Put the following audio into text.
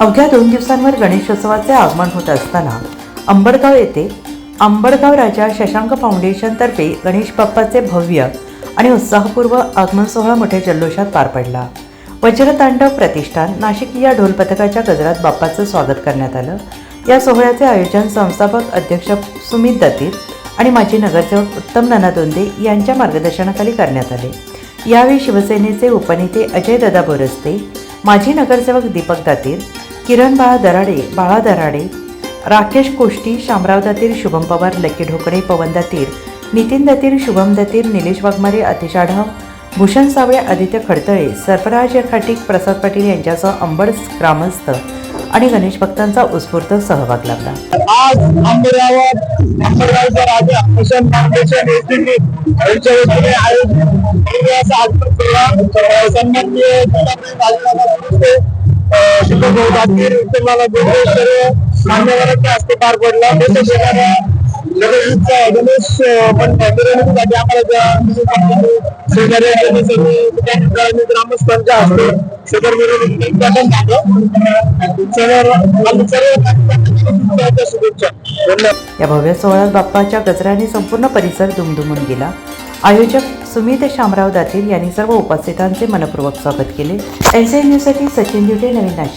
अवघ्या दोन दिवसांवर गणेशोत्सवाचे आगमन होत असताना अंबडगाव येथे अंबडगाव राजा शशांक फाउंडेशनतर्फे गणेश बाप्पाचे भव्य आणि उत्साहपूर्व आगमन सोहळा मोठ्या जल्लोषात पार पडला. वज्रतांडव प्रतिष्ठान नाशिक या ढोल पथकाच्या गजरात बाप्पाचं स्वागत करण्यात आलं. या सोहळ्याचे आयोजन संस्थापक अध्यक्ष सुमित दत्तीर आणि माजी नगरसेवक उत्तम नाना दोंदे यांच्या मार्गदर्शनाखाली करण्यात आले. यावेळी शिवसेनेचे उपनेते अजय दादा बोरस्ते माजी नगरसेवक दीपक दातीर किरण बाळा दराडे बाळा दराडे राकेश कोष्टी शामराव दातीर शुभम पवार लकी ढोकळे पवन दातीर नितीन दातीर शुभम दातीर निलेश वाघमारे अतिश भूषण सावळे आदित्य खडतळे सर्पराज खाटीक प्रसाद पाटील यांच्यासह अंबड ग्रामस्थ आणि गणेश भक्तांचा उत्स्फूर्त सहभाग लागला आज आंबेगावात मान्यवरांच्या हस्ते पार पडला गणेश पण मिरवणुकीसाठी आम्हाला सहकार्य ग्रामस्थांच्या हस्ते सदर सर्व शुभेच्छा धन्यवाद या भव्य सोहळ्यात बाप्पाच्या गजराने संपूर्ण परिसर दुमदुमून गेला. आयोजक सुमित शामराव दातीर यांनी सर्व उपस्थितांचे मनपूर्वक स्वागत केले. एन न्यूजसाठी सचिन दिवटे नवीन नाशिक.